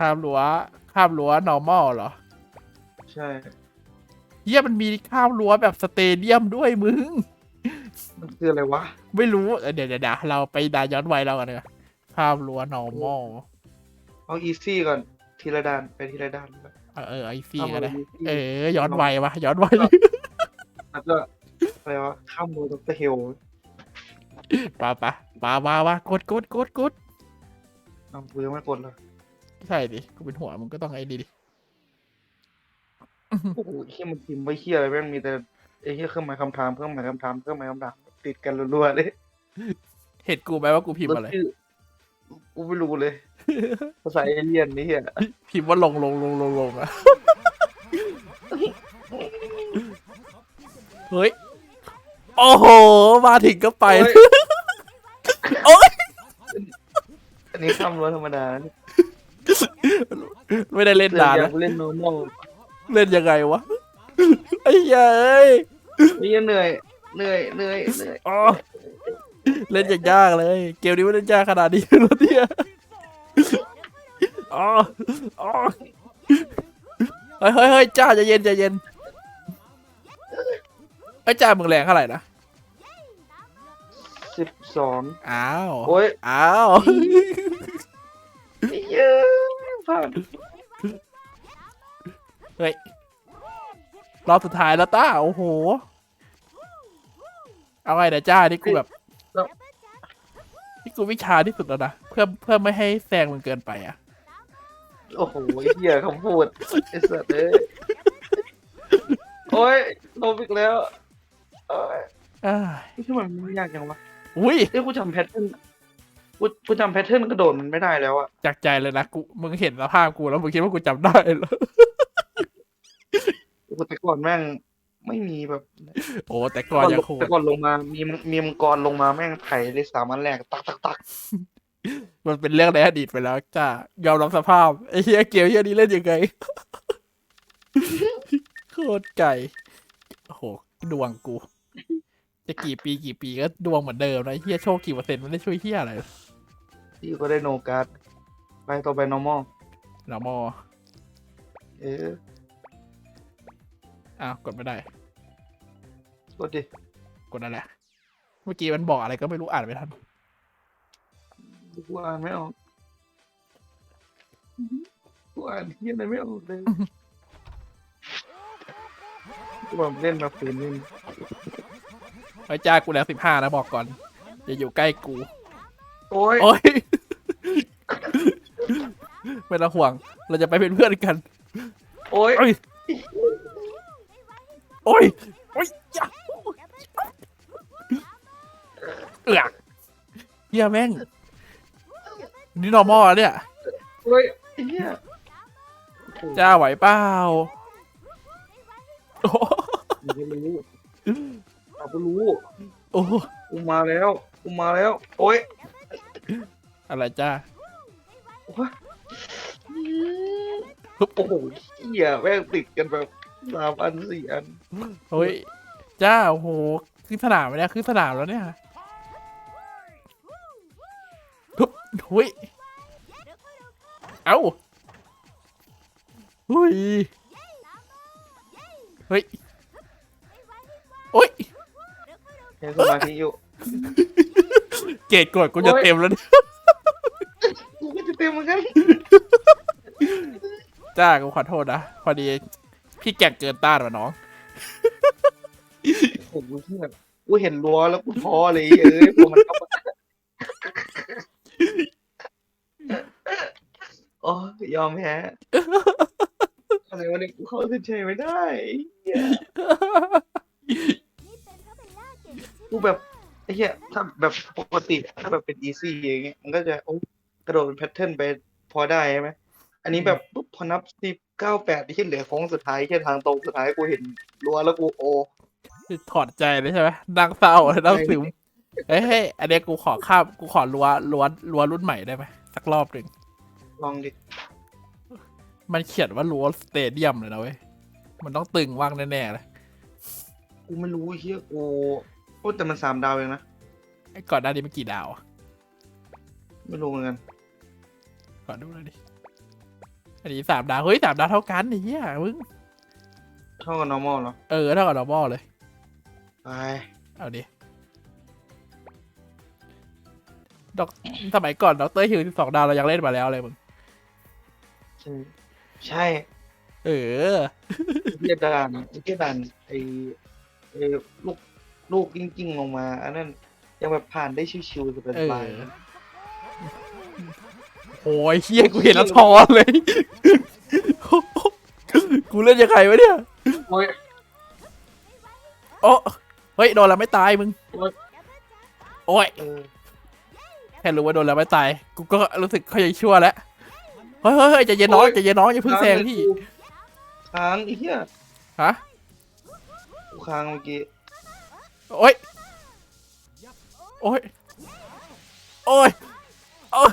ข้ามรั้วข้ามรั้ว normal เหรอใช่เฮียมันมีข้ามรั้วแบบสเตเดียมด้วยมึง มันคืออะไรวะไม่รู้เออเดี๋ยวเดี๋ยวเดี๋ยวเราไปดาย้อนวัยเรากันเลยข้ามรั้ว normal เอาอีซี่ก่อนทีละด้านไปทีละด้านเออเออไอซี่ข้ามก็มาได้ easy เออ ย้อนวัยวะย้อนวัยแล้วก็อะไรวะข้ามโมดรเฮลปะปะปะปะปะกดกดกดกดอ้าวกูยังไม่กดเลย ใช่ดิกูเป็นหัวมึงก็ต้องไอ้ดีดิโอ้โหเฮียมันพิมพ์ไว้เฮียอะไรแม่งมีแต่ไอ้เฮียเครื่องหมายคำถามเครื่องหมายคำถามเครื่องหมายคำถามติดกันรัวๆเลยเห็นกูไหมว่ากูพิมพ์อะไร แล้วชื่กูไม่รู้เลย ภาษาเอเลี่ยนนี่เฮียพิมพ์ว่าลงลงลงลงลงอะเฮ้ย โอ้โห มาถึงก็ไป โอ้ยโอ๊ยอันนี้ข้ามรั้วธรรมดานะ ไม่ได้เล่นเล่นนานยันะงเล่น normal เล่นยังไงวะไอ้เหี้ยเอ้ยนี่เหนื่อยเหนื่อยเหนื่อยเหนื่อยอ๋อเล่นอย่างยากเลย เกมนี้ไม่เล่นยากขนาดนี้แล้วเนี่ยอ๋ออ๋อเฮ้ยเฮ้ยเฮ้ยจ้าใจเย็นใจเย็นไอ้ยจ้ามึงแรงเท่าไหร่นะสิบสองอ้าวโอ้ยอ้าว เยอะ ผ่านเฮ้ยรอบสุดท้ายแล้วต้าโอ้โห เอาไงเดี๋ยวจ้านี่กูแบบนี่กูวิชาที่สุดแล้วนะเพื่อเพื่อไม่ให้แซงมึงเกินไปอะ โอ้โหเฮียคำพูดไอ้สัตว์เอ้ยโอ้ยลบอีกแล้วโอ้ยอ้ายทำไมมันไม่ยากจังวะอุ้ย เอ้ยกูจำแพทเทิร์น กูกูจำแพทเทิร์นกระโดดมันไม่ได้แล้วอะจากใจเลยนะกูมึงเห็นสภาพกูแล้วมึงคิดว่ากูจำได้เหรอกูแต่ก่อนแม่งไม่มีแบบโอ้แต่ก่อนยังโหดแต่ก่อนลงมามีมังมีมังกรลงมาแม่งไถ่เลยสามอันแรกตักตักตักมันเป็นเรื่องในอดีตไปแล้วจ้ายอมรับสภาพไอ้เฮียเกมเฮียนี้เล่นยังไงโคตรไก่โอ้โหดวงกู จะกี่ปีกี่ปีก็ดวงเหมือนเดิมนะไอ้เฮียโชคกี่เปอร์เซ็นต์มันได้ช่วยเฮียอะไร ที่ก็ได้โนการ์ดไปต่อไป normal หนามอเอออ้าวกดไม่ได้ กดดิกดนั่นแหละ เมื่อกี้มันบอกอะไรก็ไม่รู้อ่านไม่ทัน กูอ่านไม่ออกกูอ่านเฮียอะไรไม่ออกเลยกูแบบเล่นมาฝืนเล่นไอ้จ้ากูแล้วสิบห้านะบอกก่อน อย่าอยู่ใกล้กู โอ้ยโอ้ย ไม่ต้องห่วง เราจะไปเป็นเพื่อนกัน โอ้ยโอ้ย โอ้ย โอ้ยอย่าเอือกเฮียแม่ง นี่ normal แล้วเนี่ย โอ้ยเฮียจ้าไหวเปล่าโอ้กูรู้เราก็รู้โอ้กูมาแล้วกูมาแล้ว โอ้ยอะไรจ้า โอ้ย โอ้โหเฮียแม่งติดกันแบบสามอันสี่อันเฮ้ยจ้าโอ้โหขึ้นสนามไปแล้วขึ้นสนามแล้วเนี่ยทุบหุยเอ้าหุยเฮ้ยโอ้ยเห็นสมาธิอยู่เกรดกดกูจะเต็มแล้วเนี่ยกูก็จะเต็มเหมือนกัน จ้ากูขอโทษนะ พอดี พี่แก่งเกินต้านว่ะน้องโอ้โหเฮียกูเห็นรั้วแล้วกูท้อเลยเอ้ยพอมันเข้ามาโอ้ยยอมแพ้อะไรวะเนี่ยกูเข้าเส้นชัยไม่ได้เหี้ยกูแบบไอ้เหี้ยถ้าแบบปกติถ้าแบบเป็นอีซี่อย่างเงี้ยมันก็จะโอ้กระโดดเป็นแพทเทิร์นไปพอได้ใช่ไหมอันนี้แบบปุ๊บ พอนับสิบเก้าแปดที่เหลือโค้งสุดท้ายแค่ทางตรงสุดท้ายกูเห็นรั้วแล้วกูโอถอดใจเลยใช่ไหมนั่งเศร้านั่งซึมเฮ้ยเฮ้ยอันเนี้ยกูขอข้ามกูขอรั้วรั้วรั้วรุ่นใหม่ได้ไหมสักรอบหนึ่งลองดิมันเขียนว่ารั้วสเตเดียมเลยนะเว้ยมันต้องตึงว่างแน่ๆเลยกูไม่รู้ไอ้เฮียกูโอ้แต่มันสามดาวเองนะไอ้ก่อนหน้านี้มันกี่ดาวอะไม่รู้เหมือนกันขอดูหน่อยดิ อันนี้สามดาวเฮ้ยสามดาวเท่ากันไอ้เหี้ยมึงเท่ากับ normal เนาะเออเท่ากับ normal เลยไปเอาดิดอกสมัยก่อนด็อกเตอร์ฮิวสองดาวเรายังเล่นมาแล้วเลยมึง ใช่ใช่เออ เกียดานเกียดานไอไอลูกลูกจริงๆลงมา อันนั้นยังแบบผ่านได้ชิวๆสเออ บาย โอ้ยเฮียกูเห็นแล้วท้อเลย กูเล่นยังไงวะเนี่ยๆโอ้ยโอ้เฮ้ยโดนแล้วไม่ตายมึง โอ๊ยโอ้ยเออแค่รู้ว่าโดนแล้วไม่ตาย กูก็รู้สึกเขายังชั่วแล้ว เฮ้ยเฮ้ยเฮ้ยใจเย็นน้องใจเย็นน้องอย่าเพิ่งแซงพี่ ค้างไอ้เหี้ย ฮะ กูค้างเมื่อกี้ โอ้ย โอ้ย โอ้ย โอ้ย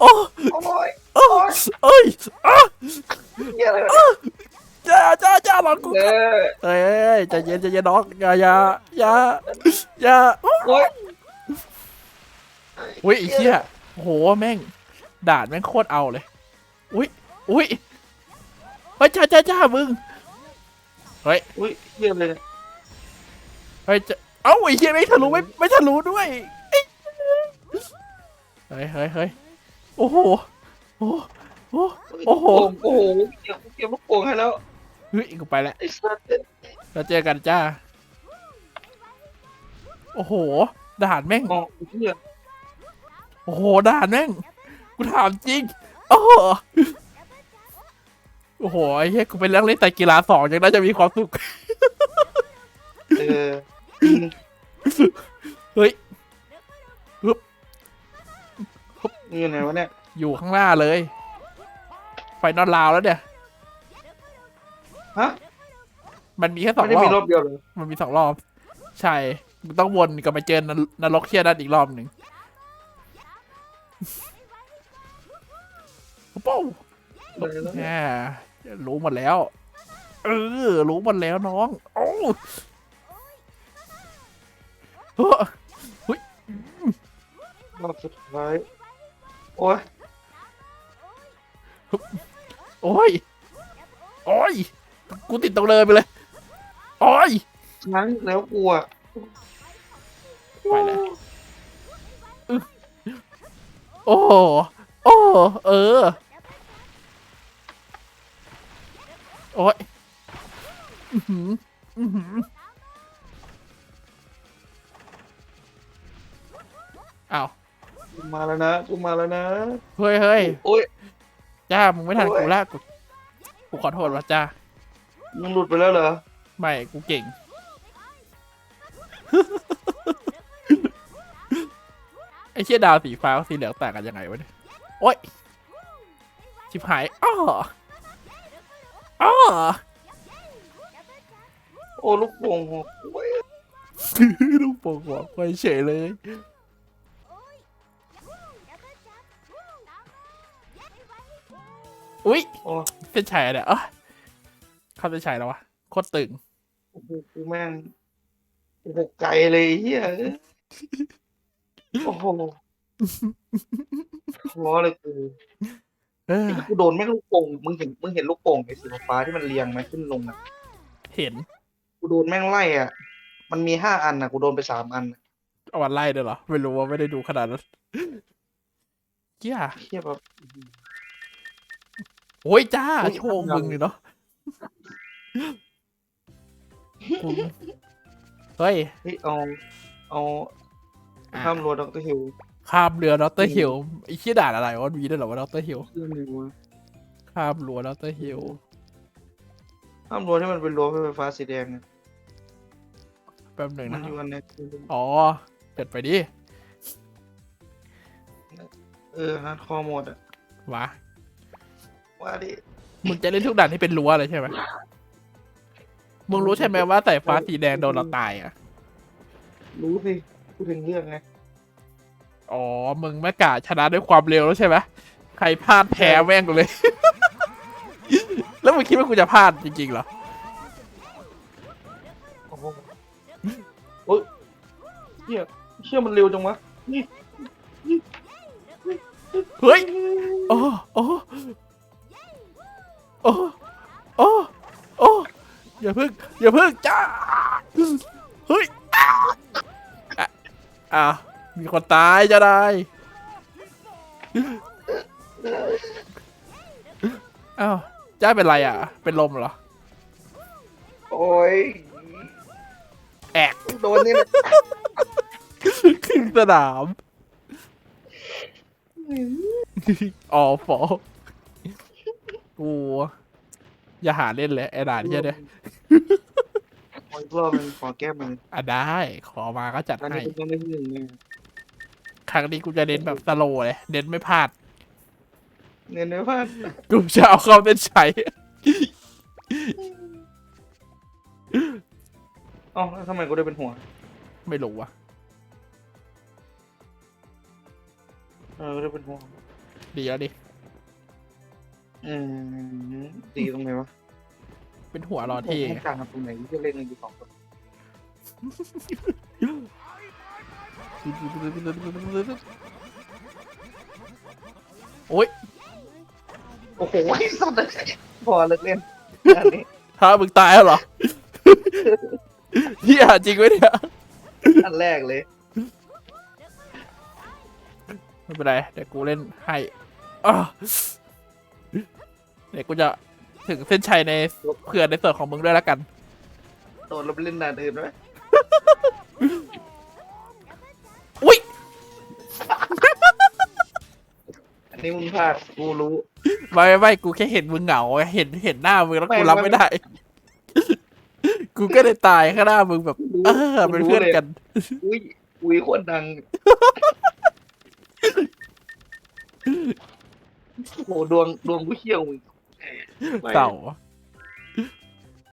โอ้ยโอ้ยโอ้ยโอ้ยอ้าเหี้ยอะไรวะจ้าจ้าจ้าหลอนกูเออเอ้ยใจเย็นใจเย็นน้องอย่าอย่าอย่าอย่าโอ้ยอุ้ยไอ้เหี้ยโอ้โหแม่งด่านแม่งโคตรเอาเลยอุ้ยอุ้ยเฮ้ยจ้าจ้าจ้ามึงอุ้ยเหี้ยเลยเนี่ย เฮ้ยจะเอ้าไอ้เหี้ยไม่ทะลุไม่ไม่ทะลุด้วย เอ้ยเฮ้ยเฮ้ยเฮ้ยโอ้โห โอ้โห โอ้โห โอ้โหเก็บเก็บลูกโป่งให้แล้วเฮ้ยกูไปแล้วไอ้สัตว์เราเจอกันจ้า โอ้โหด่านแม่ง มองไอ้เหี้ยโอ้โหด่านแม่ง กูถามจริง โอ้โห โอ้โห ไอ้เหี้ย กูเป็นเรื่องเล่นแต่กีฬาสองยังน่าจะมีความสุข เออจริงเฮ้ย นี่อยู่ไหนวะเนี่ยอยู่ข้างหน้าเลย ไฟนอลลาวแล้วเนี่ย ฮะมันมีแค่สอไม่งได้รอมีบรอบเดียวเลยมันมีสองรอบ ใช่มึงต้องวนกลับไปเจอนรนรกเชียนั่นอีกรอบหนึ่งโป้งเลยแล้วแหมรู้หมดแล้ว เออ รู้หมดแล้วน้อง โอ้เฮ้อรอบสุดท้าย โอ้ยโอ้ย โอ้ย กูติดตรงเลยไปเลย โอ้ยครั้งแล้วกูอะไปแล้วโอ้โหโอ้โหเออ โอ้ยอือหืออือหืออ้าว กูมาแล้วนะกูมาแล้วนะเฮ้ยเฮ้ยโอ้ยจ้ามึงไม่ทันโอ้ยกูละกูกูขอโทษว่ะจ้ามึงหลุดไปแล้วเหรอไม่กูเก่งไอ้เชี่ยดาวสีฟ้ากับสีเหลืองต่างกันยังไงวะเนี่ยโอ๊ยชิบหายอ้ออ้อโอ้ลูกโป่งหกโอ้ยลูกโป่งหัวไปเฉยเลย อุ๊ยโอ้เส้นชัยอะเนี่ยเอ้ยเข้าเส้นชัยแล้ววะโคตรตึงโอ้โหกูแม่งโอ้โหไกลเลยไอ้เฮียโอ้โหล้อเลยกูเออไอ้กูโดนแม่งลูกโป่งมึงเห็นมึงเห็นลูกโป่งไอ้สีฟ้าที่มันเรียงไหมขึ้นลงอะเห็นกูโดนแม่งไล่อะ มันมีห้าอันอะกูโดนไปสามอันอะเอาวันไล่ด้วยเหรอไม่รู้ว่าไม่ได้ดูขนาดนั้นเกี้ยเฮียแบบ โอ้ยจ้าอุ๊ยโชคมึงนี่เนาะกูเฮ้ยเฮ้ยเอาเอาอะข้ามรั้วดรฮิลข้ามเรือดรอืมฮิลไอ้ขี้ด่านอะไรวะมีด้วยเหรอวะดรฮิลชื่อหนึ่งวะข้ามรั้วดรฮิลข้ามรั้วที่มันเป็นรั้วไฟฟ้าสีแดงอะแป๊บหนึ่งมันะนอยู่อันเนี้ยอ๋อเกิดไปดิเออฮาร์ดคอร์โหมดอะวะ ว่าดิมึงจะเล่นทุกด่านที่เป็นรั้วเลยใช่ไหมมึงรู้ใช่ไหมว่าสายฟ้าสีแดงโดนเราตายอะ รู้สิพูดถึงเรื่องไงอ๋อ มึงไม่กล้าชนะด้วยความเร็วแล้วใช่ไหมใครพลาดแพ้แม่งเลย แล้วมึงคิดว่ากูจะพลาดจริงๆเหรอโอ้โหโอ้ยเชี่ยเชี่ยมันเร็วจังวะ นี่ เฮ้ย โอ้โอ้ โอ้โอ้โอ้อย่าพึ่งอย่าพึ่งจ้าเฮ้ยอะอะอะมีคนตายจะได้อ้าวจ้าเป็นไรอะ เป็นลมเหรอ โอ้ยแอกโดนนี่แหละครึ่งสนาม อ๋อฟอ กู อย่าหาเล่นเลยไอ้ด่านเหียเนี่ยโอ้ยรอบมันขอแก้มืออะได้ ขอมาก็จัดตอนให้นี้กูต้องได้ที่หนึ่งเนี่ยครั้งนี้กูจะเน้นแบบสโลว์เลย เน้นไม่พลาดเงินไม่พลาดกูจะเอาเข้าเส้นชัย เอ๋อแล้วทำไมกูได้เป็นหัว ไม่รู้ว่ะ เออกูได้เป็นหัว ดีแล้วดิ อืมดีตรงไหนวะเป็นหัวรอเท่ไม่ต่างกันตรงไหนที่เล่นกันอยู่สองคนโอ๊ยโอ้โหสัตว์พอเลิกเล่นอันนี้ถ้ามึงตายแล้วเหรอ เฮียจริงไหมเนี่ยอันแรกเลยไม่เป็นไรเดี๋ยวกูเล่นให้อ้าว เดี๋ยวกูจะถึงเส้นชัยในเพื่อนในส่วนของมึงด้วยแล้วกัน โดนเราไปเล่นด่านอื่นไหมอุ้ยอันนี้มึงพลาดกูรู้ ไม่ไม่ไม่กูแค่เห็นมึงเหงาไงเห็นเห็นหน้ามึงแล้วกูไม่รับไม่ไม่ได้ กูก็เลยตายข้างหน้ามึงแบบรู้เออเป็นเพื่อนกัน อุ้ยอุ้ยโคตรดังโอ้โหดวงดวงกูเชี่ยวมึง ไม่เต่า